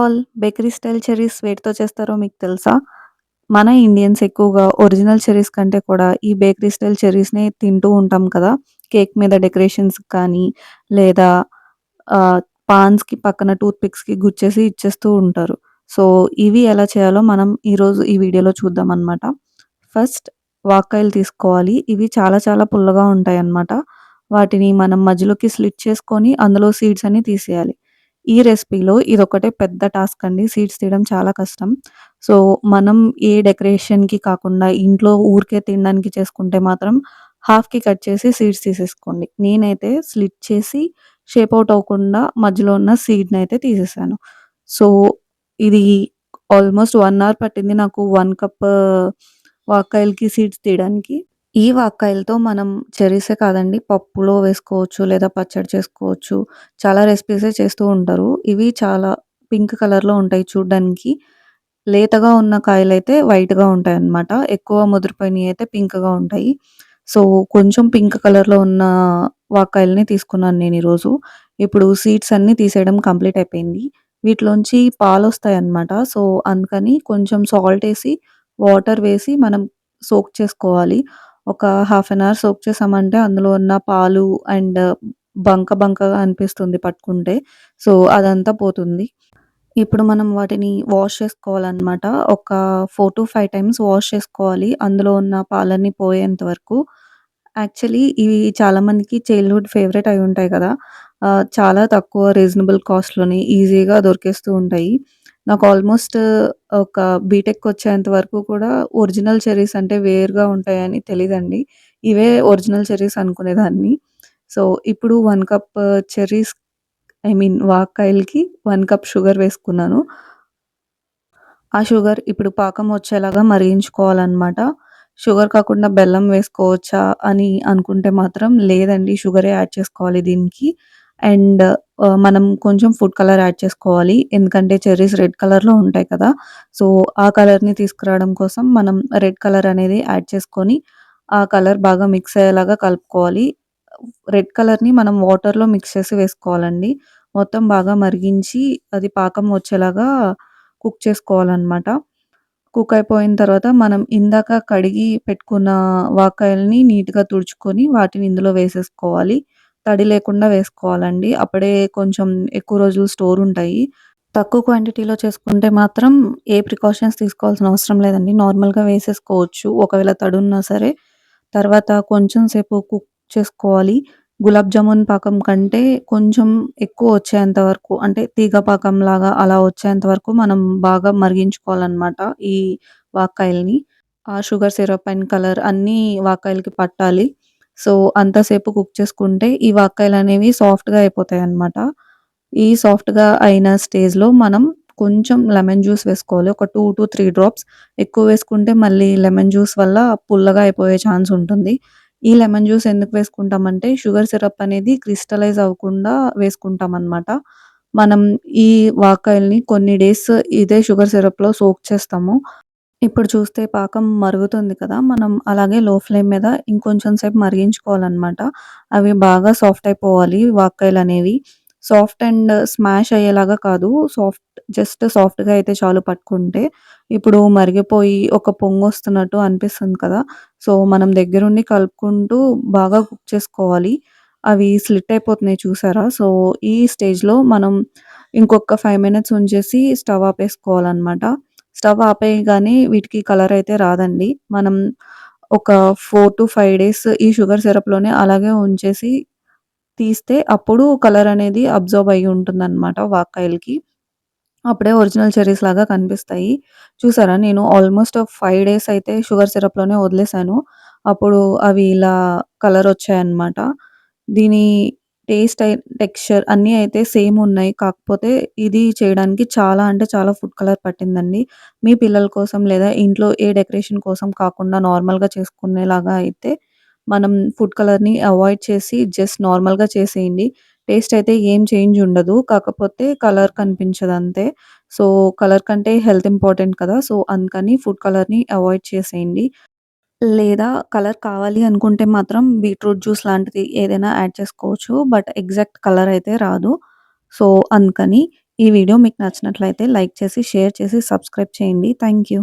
All! Bakery style cherries వేటితో చేస్తారో మీకు తెలుసా? మన ఇండియన్స్ ఎక్కువగా ఒరిజినల్ చెర్రీస్ కంటే కూడా ఈ బేకరీ స్టైల్ చెరీస్నే తింటూ ఉంటాం కదా! కేక్ మీద డెకరేషన్స్ కానీ లేదా పాన్స్‌కి పక్కన టూత్ పిక్స్‌కి గుచ్చేసి ఇచ్చేస్తూ ఉంటారు. సో, ఇవి ఎలా చేయాలో మనం ఈరోజు ఈ వీడియోలో చూద్దామనమాట. ఫస్ట్ వాకాయలు తీసుకోవాలి. ఇవి చాలా చాలా పుల్లగా ఉంటాయి అన్నమాట వాటిని మనం మధ్యలోకి స్లిట్ చేసుకొని అందులో సీడ్స్ అని తీసేయాలి. ఈ రెసిపీలో ఇదొక్కటే పెద్ద టాస్క్ అండి. సీడ్స్ తీయడం చాలా కష్టం. సో, మనం ఏ డెకరేషన్‌కి కాకుండా ఇంట్లో ఊరికే తినడానికి చేసుకుంటే మాత్రం హాఫ్‌కి కట్ చేసి సీడ్స్ తీసేసుకోండి. నేనైతే స్లిట్ చేసి షేప్ అవుట్ అవ్వకుండా మధ్యలో ఉన్న సీడ్ని అయితే తీసేసాను. సో, ఇది ఆల్మోస్ట్ వన్ అవర్ పట్టింది నాకు వన్ కప్ వాకాయలకి సీడ్స్ తీయడానికి. ఈ వాక్కాయలతో మనం చెర్రీసే కాదండి పప్పులో వేసుకోవచ్చు లేదా పచ్చడి చేసుకోవచ్చు. చాలా రెసిపీసే చేస్తూ ఉంటారు. ఇవి చాలా పింక్ కలర్‌లో ఉంటాయి చూడ్డానికి. లేతగా ఉన్న కాయలైతే వైట్‌గా ఉంటాయన్నమాట. ఎక్కువ ముదిరిపోయినవి అయితే పింక్‌గా ఉంటాయి. సో, కొంచెం పింక్ కలర్‌లో ఉన్న వాక్కాయలని తీసుకున్నాను నేను ఈరోజు. ఇప్పుడు సీడ్స్ అన్నీ తీసేయడం కంప్లీట్ అయిపోయింది. వీటిలోంచి పాలొస్తాయన్నమాట. సో, అందుకని కొంచెం సాల్ట్ వేసి వాటర్ వేసి మనం సోక్ చేసుకోవాలి. ఒక హాఫ్ అన్ అవర్ సోక్ చేసామంటే అందులో ఉన్న పాలు అండ్ బంక బంకగా అనిపిస్తుంది పట్టుకుంటే. సో, అదంతా పోతుంది. ఇప్పుడు మనం వాటిని వాష్ చేసుకోవాలన్నమాట. ఒక 4-5 టైమ్స్ వాష్ చేసుకోవాలి. అందులో ఉన్న పాలన్నీ పోయేంత వరకు. యాక్చువల్లీ ఇవి చాలామందికి చైల్డ్‌హుడ్ ఫేవరెట్ అయి ఉంటాయి కదా! చాలా తక్కువ రీజనబుల్ కాస్ట్‌లోనే ఈజీగా దొరికేస్తూ ఉంటాయి. నాకు ఆల్మోస్ట్ ఒక బీటెక్ వచ్చేంత వరకు కూడా ఒరిజినల్ చెర్రీస్ అంటే వేరుగా ఉంటాయని తెలీదండి. ఇవే ఒరిజినల్ చెర్రీస్ అనుకునేదాన్ని. సో, ఇప్పుడు 1 కప్ చెర్రీస్ ఐ మీన్ వాక్కాయలకి 1 కప్ షుగర్ వేసుకున్నాను. ఆ షుగర్ ఇప్పుడు పాకం వచ్చేలాగా మరిగించుకోవాలన్నమాట. షుగర్ కాకుండా బెల్లం వేసుకోవచ్చా అని అనుకుంటే మాత్రం లేదండి. షుగరే యాడ్ చేసుకోవాలి దీనికి. అండ్ మనం కొంచెం ఫుడ్ కలర్ యాడ్ చేసుకోవాలి. ఎందుకంటే చెర్రీస్ రెడ్ కలర్‌లో ఉంటాయి కదా! సో, ఆ కలర్‌ని తీసుకురావడం కోసం మనం రెడ్ కలర్ అనేది యాడ్ చేసుకొని, ఆ కలర్ బాగా మిక్స్ అయ్యేలాగా కలుపుకోవాలి. రెడ్ కలర్‌ని మనం వాటర్‌లో మిక్స్ చేసి వేసుకోవాలండి. మొత్తం బాగా మరిగించి అది పాకం వచ్చేలాగా కుక్ చేసుకోవాలన్నమాట. కుక్ అయిపోయిన తర్వాత మనం ఇందాక కడిగి పెట్టుకున్న వాకాయల్ని నీట్‌గా తుడుచుకొని వాటిని ఇందులో వేసేసుకోవాలి. తడి లేకుండా వేసుకోవాలండి. అప్పుడే కొంచెం ఎక్కువ రోజులు స్టోర్ ఉంటాయి. తక్కువ క్వాంటిటీలో చేసుకుంటే మాత్రం ఏ ప్రికాషన్స్ తీసుకోవాల్సిన అవసరం లేదండి. నార్మల్‌గా వేసేసుకోవచ్చు. ఒకవేళ తడున్నా సరే. తర్వాత కొంచెం సేపు కుక్ చేసుకోవాలి. గులాబ్ జామున్ పాకం కంటే కొంచెం ఎక్కువ వచ్చేంత వరకు అంటే తీగ పాకంలాగా అలా వచ్చేంత వరకు మనం బాగా మరిగించుకోవాలన్నమాట ఈ వాక్కాయలని. ఆ షుగర్ సిరప్ అండ్ కలర్ అన్నీ వాక్కాయలకి పట్టాలి. సో, అంతసేపు కుక్ చేసుకుంటే ఈ వాక్కాయలనేవి సాఫ్ట్‌గా అయిపోతాయి అన్నమాట ఈ సాఫ్ట్‌గా అయిన స్టేజ్‌లో మనం కొంచెం లెమన్ జ్యూస్ వేసుకోవాలి. ఒక 2-3 డ్రాప్స్. ఎక్కువ వేసుకుంటే మళ్ళీ లెమన్ జ్యూస్ వల్ల పుల్లగా అయిపోయే ఛాన్స్ ఉంటుంది. ఈ లెమన్ జ్యూస్ ఎందుకు వేసుకుంటామంటే షుగర్ సిరప్ అనేది క్రిస్టలైజ్ అవ్వకుండా వేసుకుంటామన్నమాట. మనం ఈ వాకాయల్ని కొన్ని డేస్ ఇదే షుగర్ సిరప్‌లో సోక్ చేస్తాము. ఇప్పుడు చూస్తే పాకం మరుగుతుంది కదా! మనం అలాగే లో ఫ్లేమ్ మీద ఇంకొంచెం సేపు మరిగించుకోవాలన్నమాట. అవి బాగా సాఫ్ట్ అయిపోవాలి వాక్కాయలనేవి. సాఫ్ట్ అండ్ స్మాష్ అయ్యేలాగా కాదు. సాఫ్ట్ జస్ట్ సాఫ్ట్‌గా అయితే చాలు పట్టుకుంటే. ఇప్పుడు మరిగిపోయి ఒక పొంగు వస్తున్నట్టు అనిపిస్తుంది కదా! సో, మనం దగ్గరుండి కలుపుకుంటూ బాగా కుక్ చేసుకోవాలి. అవి స్లిట్ అయిపోతున్నాయి చూసారా? సో, ఈ స్టేజ్‌లో మనం ఇంకొక ఫైవ్ మినిట్స్ ఉంచేసి స్టవ్ ఆపేసుకోవాలన్నమాట. స్టవ్ ఆపేయగానే వీటికి కలర్ అయితే రాదండి. మనం ఒక 4-5 డేస్ ఈ షుగర్ సిరప్‌లోనే అలాగే ఉంచేసి తీస్తే అప్పుడు కలర్ అనేది అబ్జర్వ్ అయ్యి ఉంటుంది అనమాట వాక్కాయలకి. అప్పుడే ఒరిజినల్ చెర్రీస్ లాగా కనిపిస్తాయి. చూసారా నేను ఆల్మోస్ట్ ఫైవ్ డేస్ అయితే షుగర్ సిరప్‌లోనే వదిలేసాను. అప్పుడు అవి ఇలా కలర్ వచ్చాయన్నమాట. దీని టేస్ట్ టెక్స్చర్ అన్నీ అయితే సేమ్ ఉన్నాయి. కాకపోతే ఇది చేయడానికి చాలా అంటే చాలా ఫుడ్ కలర్ పట్టిందండి. మీ పిల్లల కోసం లేదా ఇంట్లో ఏ డెకరేషన్ కోసం కాకుండా నార్మల్‌గా చేసుకునేలాగా అయితే మనం ఫుడ్ కలర్‌ని అవాయిడ్ చేసి జస్ట్ నార్మల్‌గా చేసేయండి. టేస్ట్ అయితే ఏం చేంజ్ ఉండదు. కాకపోతే కలర్ కనిపించదు అంతే. సో, కలర్ కంటే హెల్త్ ఇంపార్టెంట్ కదా! సో, అందుకని ఫుడ్ కలర్‌ని అవాయిడ్ చేసేయండి. లేదా కలర్ కావాలి అనుకుంటే మాత్రం బీట్రూట్ జ్యూస్ లాంటిది ఏదైనా యాడ్ చేసుకోవచ్చు. బట్ ఎగ్జాక్ట్ కలర్ అయితే రాదు. సో, అందుకని ఈ వీడియో మీకు నచ్చినట్లయితే లైక్ చేసి, షేర్ చేసి, సబ్స్క్రైబ్ చేయండి. Thank you.